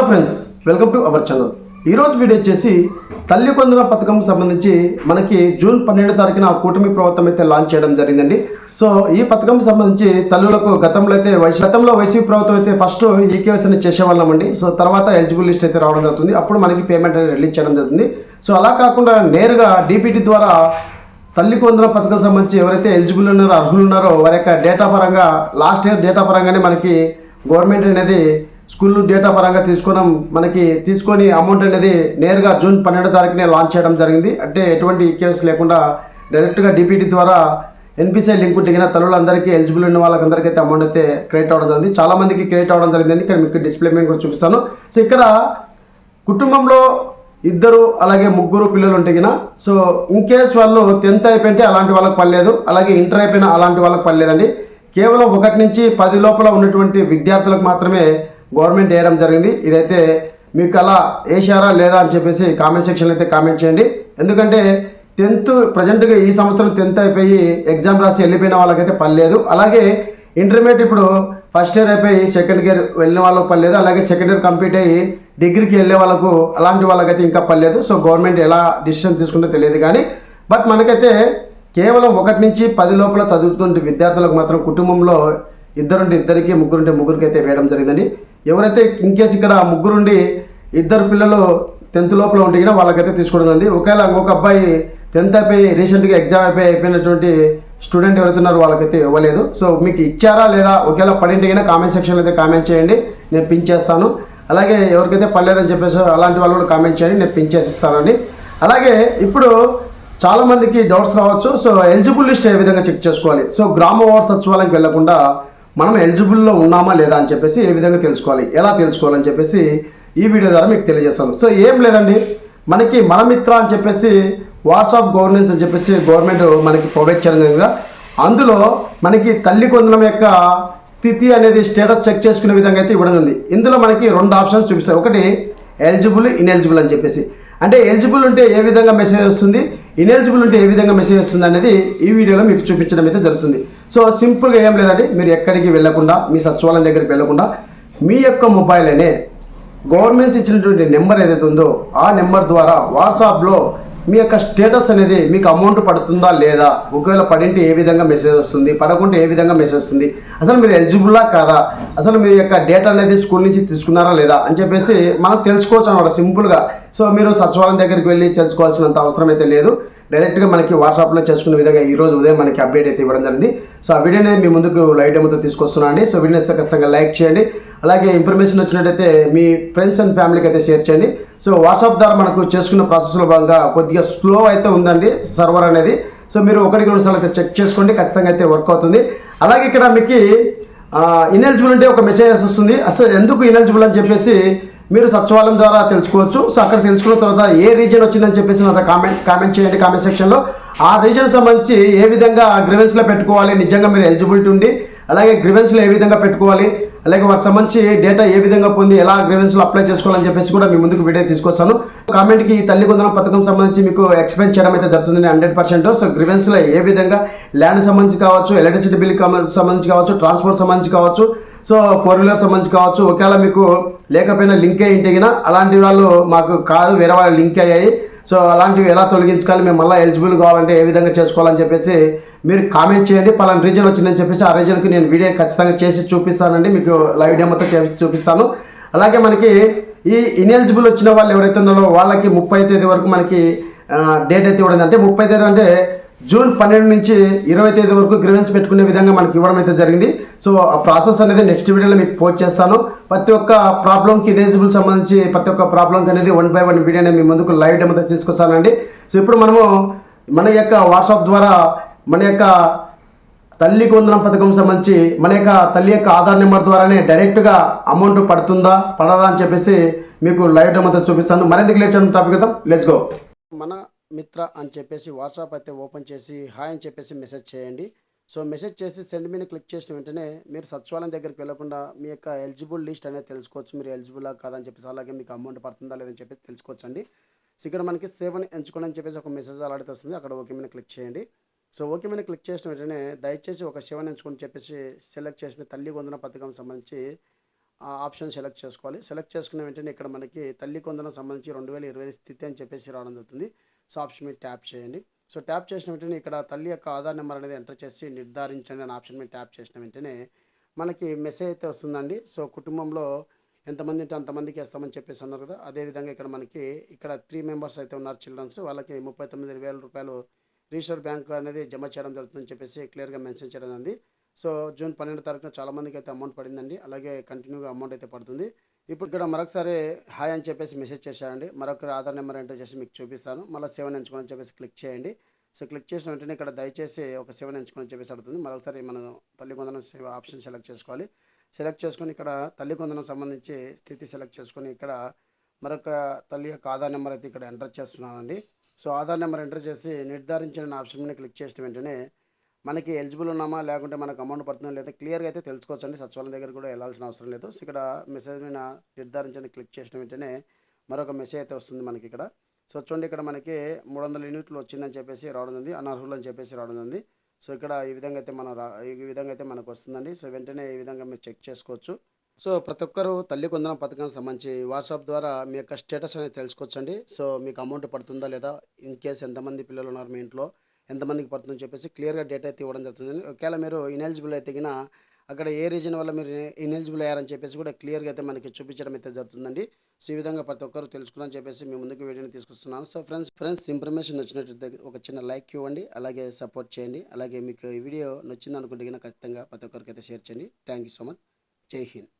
Friends welcome to our channel ఈరోజు video వచ్చేసి తల్లి కొందన పథకం సంబంధించి మనకి జూన్ పన్నెండు తారీఖున కూటమి ప్రభుత్వం అయితే లాంచ్ చేయడం జరిగిందండి. సో ఈ పథకం సంబంధించి తల్లులకు గతంలో అయితే వైసీ గతంలో వైసీపీ ప్రభుత్వం అయితే ఫస్ట్ ఈకేఎస్ని చేసేవాళ్ళమండి సో తర్వాత ఎలిజిబుల్ లిస్ట్ అయితే రావడం జరుగుతుంది. అప్పుడు మనకి పేమెంట్ అనేది రిలీజ్ చేయడం జరుగుతుంది. సో అలా కాకుండా నేరుగా డీపీటీ ద్వారా తల్లి కొందన పథకం సంబంధించి ఎవరైతే ఎలిజిబుల్ ఉన్నారో అర్హులు ఉన్నారో వారి యొక్క డేటా పరంగా లాస్ట్ ఇయర్ డేటా పరంగానే మనకి గవర్నమెంట్ అనేది స్కూల్ డేటా పరంగా తీసుకోవడం మనకి తీసుకొని అమౌంట్ అనేది నేరుగా జూన్ పన్నెండో తారీఖునే లాంచ్ చేయడం జరిగింది. అంటే ఎటువంటి కేసు లేకుండా డైరెక్ట్గా డిపిటీ ద్వారా ఎన్పిసిఐ లింక్ దిగిన తల్లులందరికీ ఎలిజిబుల్ ఉన్న వాళ్ళకందరికీ అయితే అమౌంట్ అయితే క్రియేట్ అవ్వడం జరిగింది. చాలామందికి క్రియేట్ అవ్వడం జరిగింది. ఇక్కడ మీకు డిస్ప్లే మీద కూడా చూపిస్తాను. సో ఇక్కడ కుటుంబంలో ఇద్దరు అలాగే ముగ్గురు పిల్లలు ఉంటే సో ఇన్ కేస్ వాళ్ళు టెన్త్ అయిపోయింటే అలాంటి వాళ్ళకి పర్లేదు అలాగే ఇంటర్ అయిపోయినా అలాంటి వాళ్ళకి పర్లేదండి కేవలం ఒకటి నుంచి పది లోపల ఉన్నటువంటి విద్యార్థులకు మాత్రమే గవర్నమెంట్ వేయడం జరిగింది. ఇదైతే మీకు అలా వేసారా లేదా అని చెప్పేసి కామెంట్ సెక్షన్లో అయితే కామెంట్ చేయండి. ఎందుకంటే టెన్త్ ప్రజెంట్గా ఈ సంవత్సరం టెన్త్ అయిపోయి ఎగ్జామ్ రాసి వెళ్ళిపోయిన వాళ్ళకైతే పర్లేదు అలాగే ఇంటర్మీడియట్ ఇప్పుడు ఫస్ట్ ఇయర్ అయిపోయి సెకండ్ ఇయర్ వెళ్ళిన వాళ్ళకి పర్లేదు అలాగే సెకండ్ ఇయర్ కంప్లీట్ అయ్యి డిగ్రీకి వెళ్ళే వాళ్ళకు అలాంటి వాళ్ళకైతే ఇంకా పర్లేదు సో గవర్నమెంట్ ఎలా డిసిషన్ తీసుకుంటే తెలియదు కానీ బట్ మనకైతే కేవలం ఒకటి నుంచి పది లోపల చదువుతుంటే విద్యార్థులకు మాత్రం కుటుంబంలో ఇద్దరుంటే ఇద్దరికి ముగ్గురుంటే ముగ్గురికి అయితే వేయడం జరిగిందండి. ఎవరైతే ఇన్ కేసు ఇక్కడ ముగ్గురుండి ఇద్దరు పిల్లలు టెన్త్ లోపల ఉంటే కూడా వాళ్ళకైతే తీసుకోవడం జరిగింది. ఒకవేళ ఇంకొక అబ్బాయి టెన్త్ అయిపోయి రీసెంట్గా ఎగ్జామ్ అయిపోయి అయిపోయినటువంటి స్టూడెంట్ ఎవరైతే ఉన్నారో వాళ్ళకైతే ఇవ్వలేదు. సో మీకు ఇచ్చారా లేదా ఒకవేళ పడింటి అయినా కామెంట్ సెక్షన్లో అయితే కామెంట్ చేయండి. నేను పిన్ చేస్తాను. అలాగే ఎవరికైతే పర్లేదని చెప్పేసి అలాంటి వాళ్ళు కూడా కామెంట్ చేయండి. నేను పిన్ చేసి ఇస్తానండి. అలాగే ఇప్పుడు చాలామందికి డౌట్స్ రావచ్చు. సో ఎలిజిబుల్ లిస్ట్ ఏ విధంగా చెక్ చేసుకోవాలి? సో గ్రామ వార్డ్ సచివాలయంకి వెళ్ళకుండా మనం ఎలిజిబుల్లో ఉన్నామా లేదా అని చెప్పేసి ఏ విధంగా తెలుసుకోవాలి ఎలా తెలుసుకోవాలని చెప్పేసి ఈ వీడియో ద్వారా మీకు తెలియజేస్తాను. సో ఏం లేదండి. మనకి మనమిత్ర అని చెప్పేసి వాట్సాప్ గవర్నెన్స్ అని చెప్పేసి గవర్నమెంట్ మనకి ప్రొవైడ్ చేయడం జరిగింది కదా. అందులో మనకి తల్లి కొందలం యొక్క స్థితి అనేది స్టేటస్ చెక్ చేసుకునే విధంగా అయితే ఇవ్వడం ఉంది ఇందులో మనకి రెండు ఆప్షన్స్ చూపిస్తాయి ఒకటి ఎలిజిబుల్ ఇన్ఎలిజిబుల్ అని చెప్పేసి. అంటే ఎలిజిబుల్ ఉంటే ఏ విధంగా మెసేజ్ వస్తుంది ఇన్ఎలిజిబుల్ ఉంటే ఏ విధంగా మెసేజ్ వస్తుంది అనేది ఈ వీడియోలో మీకు చూపించడం అయితే జరుగుతుంది. సో సింపుల్గా ఏం లేదండి. మీరు ఎక్కడికి వెళ్ళకుండా మీ సచివాలయం దగ్గరికి వెళ్ళకుండా మీ యొక్క మొబైల్లోనే గవర్నమెంట్స్ ఇచ్చినటువంటి నెంబర్ ఏదైతే ఉందో ఆ నెంబర్ ద్వారా వాట్సాప్లో మీ యొక్క స్టేటస్ అనేది మీకు అమౌంట్ పడుతుందా లేదా? ఒకవేళ పడింటే ఏ విధంగా మెసేజ్ వస్తుంది? పడకుంటే ఏ విధంగా మెసేజ్ వస్తుంది? అసలు మీరు ఎలిజిబుల్లా కాదా? అసలు మీ యొక్క డేటా అనేది స్కూల్ నుంచి తీసుకున్నారా లేదా? అని చెప్పేసి మనం తెలుసుకోవచ్చు అనమాట సింపుల్గా సో మీరు సచివాలయం దగ్గరికి వెళ్ళి తెలుసుకోవాల్సినంత అవసరం అయితే లేదు. డైరెక్ట్గా మనకి వాట్సాప్లో చేసుకునే విధంగా ఈ రోజు ఉదయం మనకి అప్డేట్ అయితే ఇవ్వడం జరిగింది. సో ఆ వీడియో అనేది మీ ముందుకు లైట్ డెమోతో తీసుకొస్తున్నాను అండి. సో వీడియో అయితే ఖచ్చితంగా లైక్ చేయండి. అలాగే ఇన్ఫర్మేషన్ వచ్చినట్టయితే మీ ఫ్రెండ్స్ అండ్ ఫ్యామిలీకి అయితే షేర్ చేయండి. సో వాట్సాప్ ద్వారా మనకు చేసుకున్న ప్రాసెస్లో భాగంగా కొద్దిగా స్లో అయితే ఉందండి సర్వర్ అనేది. సో మీరు ఒకటికి రెండు సార్లు అయితే చెక్ చేసుకోండి ఖచ్చితంగా అయితే వర్క్ అవుతుంది. అలాగే ఇక్కడ మీకు ఇనెలిజిబుల్ అంటే ఒక మెసేజ్ వస్తుంది. అసలు ఎందుకు ఇనెలిజిబుల్ అని చెప్పేసి మీరు సచివాలయం ద్వారా తెలుసుకోవచ్చు. సో అక్కడ తెలుసుకున్న తర్వాత ఏ రీజన్ వచ్చిందని చెప్పేసి నా కామెంట్ కామెంట్ చేయండి కామెంట్ సెక్షన్లో ఆ రీజన్ సంబంధించి ఏ విధంగా గ్రివెన్స్లో పెట్టుకోవాలి నిజంగా మీరు ఎలిజిబిలిటీ ఉండి అలాగే గ్రివెన్స్లో ఏ విధంగా పెట్టుకోవాలి అలాగే వారికి సంబంధించి డేటా ఏ విధంగా పొంది ఎలా గ్రీవెన్స్లో అప్లై చేసుకోవాలని చెప్పేసి కూడా మీ ముందుకు వీడియో తీసుకొస్తాను. కామెంట్కి ఈ తల్లి కొందరం పథకం సంబంధించి మీకు ఎక్స్ప్లెయిన్ చేయడం అయితే జరుగుతుంది హండ్రెడ్ పర్సెంట్ సో గ్రీవెన్స్లో ఏ విధంగా ల్యాండ్ సంబంధించి కావచ్చు ఎలక్ట్రిసిటీ బిల్ సంబంధించి కావచ్చు ట్రాన్స్పోర్ట్ సంబంధించి కావచ్చు సో ఫోర్ వీలర్ సంబంధించి కావచ్చు ఒకవేళ మీకు లేకపోయినా లింక్ అయ్యి ఉంటే అలాంటి వాళ్ళు మాకు కాదు వేరే వాళ్ళు లింక్ అయ్యాయి. సో అలాంటివి ఎలా తొలగించుకోవాలి మేము మళ్ళీ ఎలిజిబుల్ కావాలంటే ఏ విధంగా చేసుకోవాలని చెప్పేసి మీరు కామెంట్ చేయండి పలానా రీజన్ వచ్చిందని చెప్పేసి ఆ రీజన్కి నేను వీడియో ఖచ్చితంగా చేసి చూపిస్తానండి. మీకు లైవ్ డెమోతో చేసి చూపిస్తాను. అలాగే మనకి ఈ ఇనెలిజిబుల్ వచ్చిన వాళ్ళు ఎవరైతే ఉన్నారో వాళ్ళకి ముప్పై తేదీ వరకు మనకి డేట్ అయితే ఇవ్వడం అంటే ముప్పై తేదీ అంటే జూన్ పన్నెండు నుంచి ఇరవై తేదీ వరకు గ్రీవెన్స్ పెట్టుకునే విధంగా మనకి ఇవ్వడం అయితే జరిగింది. సో ఆ ప్రాసెస్ అనేది నెక్స్ట్ వీడియోలో మీకు పోస్ట్ చేస్తాను. ప్రతి ఒక్క ప్రాబ్లంకి ఇనేజిబుల్ సంబంధించి ప్రతి ఒక్క ప్రాబ్లంకి అనేది వన్ బై వన్ వీడియో మీ ముందుకు లైవ్ డెమో తీసుకొస్తానండి. సో ఇప్పుడు మనము మన యొక్క వాట్సాప్ ద్వారా మన యొక్క తల్లి కొందరం పథకం సంబంధించి మన యొక్క తల్లి యొక్క ఆధార్ నెంబర్ ద్వారానే డైరెక్ట్గా అమౌంట్ పడుతుందా పడదా అని చెప్పేసి మీకు లైవ్ డెమోతో చూపిస్తాను. మరింత లేచిన టాపిక్ కదా లెట్స్ గో మన మిత్ర అని చెప్పేసి వాట్సాప్ అయితే ఓపెన్ చేసి హాయ్ అని చెప్పేసి మెసేజ్ చేయండి. సో మెసేజ్ చేసి సెండ్ మీద క్లిక్ చేసిన వెంటనే మీరు సచివాలయం దగ్గరికి వెళ్ళకుండా మీ యొక్క ఎలిజిబుల్ లిస్ట్ అనేది తెలుసుకోవచ్చు. మీరు ఎలిజిబుల్ కాదని చెప్పేసి అలాగే మీకు అమౌంట్ పడుతుందా లేదని చెప్పేసి తెలుసుకోవచ్చు అండి సో ఇక్కడ మనకి సేవని ఎంచుకోండి అని చెప్పేసి ఒక మెసేజ్ అలాంటి వస్తుంది. అక్కడ ఓకే మీద క్లిక్ చేయండి. సో ఓకే మీద క్లిక్ చేసిన వెంటనే దయచేసి ఒక శివన్ ఎంచుకొని చెప్పేసి సెలెక్ట్ చేసిన తల్లి వందన పథకం సంబంధించి ఆప్షన్ సెలెక్ట్ చేసుకోవాలి. సెలెక్ట్ చేసుకున్న వెంటనే ఇక్కడ మనకి తల్లి కొందన సంబంధించి రెండు వేల ఇరవై స్థితి అని చెప్పేసి రావడం జరుగుతుంది. సో ఆప్షన్ మీద ట్యాప్ చేయండి. సో ట్యాప్ చేసిన వెంటనే ఇక్కడ తల్లి యొక్క ఆధార్ నెంబర్ అనేది ఎంటర్ చేసి నిర్ధారించండి అనే ఆప్షన్ మీద ట్యాప్ చేసిన వెంటనే మనకి మెసేజ్ అయితే వస్తుందండి. సో కుటుంబంలో ఎంతమంది ఉంటే అంతమందికి వేస్తామని చెప్పేసి అన్నారు కదా. అదేవిధంగా ఇక్కడ మనకి ఇక్కడ త్రీ మెంబర్స్ అయితే ఉన్నారు చిల్డ్రన్స్ వాళ్ళకి ముప్పై తొమ్మిది వేల రూపాయలు రిజర్వ్ బ్యాంక్ అనేది జమ చేయడం జరుగుతుందని చెప్పేసి క్లియర్గా మెన్షన్ చేయడం ఉంది సో జూన్ పన్నెండు తారీఖున చాలా మందికి అయితే అమౌంట్ పడిందండి. అలాగే కంటిన్యూగా అమౌంట్ అయితే పడుతుంది. ఇప్పుడు ఇక్కడ మరొకసారి హాయ్ అని చెప్పేసి మెసేజ్ చేశారండి. మరొకరి ఆధార్ నెంబర్ ఎంటర్ చేసి మీకు చూపిస్తాను. మళ్ళీ సెవెన్ ఎంచుకోని చెప్పేసి క్లిక్ చేయండి. సో క్లిక్ చేసిన వెంటనే ఇక్కడ దయచేసి ఒక సెవెన్ ఎంచుకొని చెప్పేసి అడుగుతుంది. మరొకసారి మనం తల్లి కొందరం సేవ ఆప్షన్ సెలెక్ట్ చేసుకోవాలి. సెలెక్ట్ చేసుకొని ఇక్కడ తల్లి కొందనం సంబంధించి స్థితి సెలెక్ట్ చేసుకొని ఇక్కడ మరొక తల్లి యొక్క ఆధార్ నెంబర్ అయితే ఇక్కడ ఎంటర్ చేస్తున్నానండి. సో ఆధార్ నెంబర్ ఎంటర్ చేసి నిర్ధారించిన ఆప్షన్ మీద క్లిక్ చేసిన వెంటనే మనకి ఎలిజిబుల్ ఉన్నామా లేకుంటే మనకు అమౌంట్ పడుతుందో లేదా క్లియర్గా అయితే తెలుసుకోవచ్చండి. సచివాలయం దగ్గర కూడా వెళ్ళాల్సిన అవసరం లేదు. సో ఇక్కడ మెసేజ్ మీద నిర్ధారించని క్లిక్ చేసిన వెంటనే మరొక మెసేజ్ అయితే వస్తుంది మనకి ఇక్కడ. సో చూడండి ఇక్కడ మనకి మూడు వందల యూనిట్లు వచ్చిందని చెప్పేసి రావడం ఉంది. అనర్హులు అని చెప్పేసి రావడం ఉంది. సో ఇక్కడ ఈ విధంగా అయితే మనం ఈ విధంగా అయితే మనకు వస్తుందండి. సో వెంటనే ఈ విధంగా మీరు చెక్ చేసుకోవచ్చు. సో ప్రతి ఒక్కరు తల్లి కొందరం పథకానికి సంబంధించి వాట్సాప్ ద్వారా మీ యొక్క స్టేటస్ అనేది తెలుసుకోవచ్చండి. సో మీకు అమౌంట్ పడుతుందా లేదా ఇన్ కేస్ ఎంతమంది పిల్లలు ఉన్నారు మీ ఇంట్లో ఎంతమందికి పడుతుందని చెప్పేసి క్లియర్గా డేటా అయితే ఇవ్వడం జరుగుతుంది ఒకవేళ మీరు ఇనెలిజిబుల్ అయితే గిన అక్కడ ఏ రీజన్ వల్ల మీరు ఇనెలిజిబుల్ అయ్యారని చెప్పేసి కూడా క్లియర్గా అయితే మనకి చూపించడం అయితే జరుగుతుందండి. సో ఈ విధంగా ప్రతి ఒక్కరు తెలుసుకున్నాను చెప్పేసి మీ ముందుకు వీడియోని తీసుకొస్తున్నాను. సో ఫ్రెండ్స్ ఫ్రెండ్స్ ఇన్ఫర్మేషన్ నచ్చినట్టు ఒక చిన్న లైక్ ఇవ్వండి అలాగే సపోర్ట్ చేయండి. అలాగే మీకు ఈ వీడియో నచ్చింది అనుకుంటే ఖచ్చితంగా ప్రతి ఒక్కరికి అయితే షేర్ చేయండి. థ్యాంక్ యూ సో మచ్ జై హింద్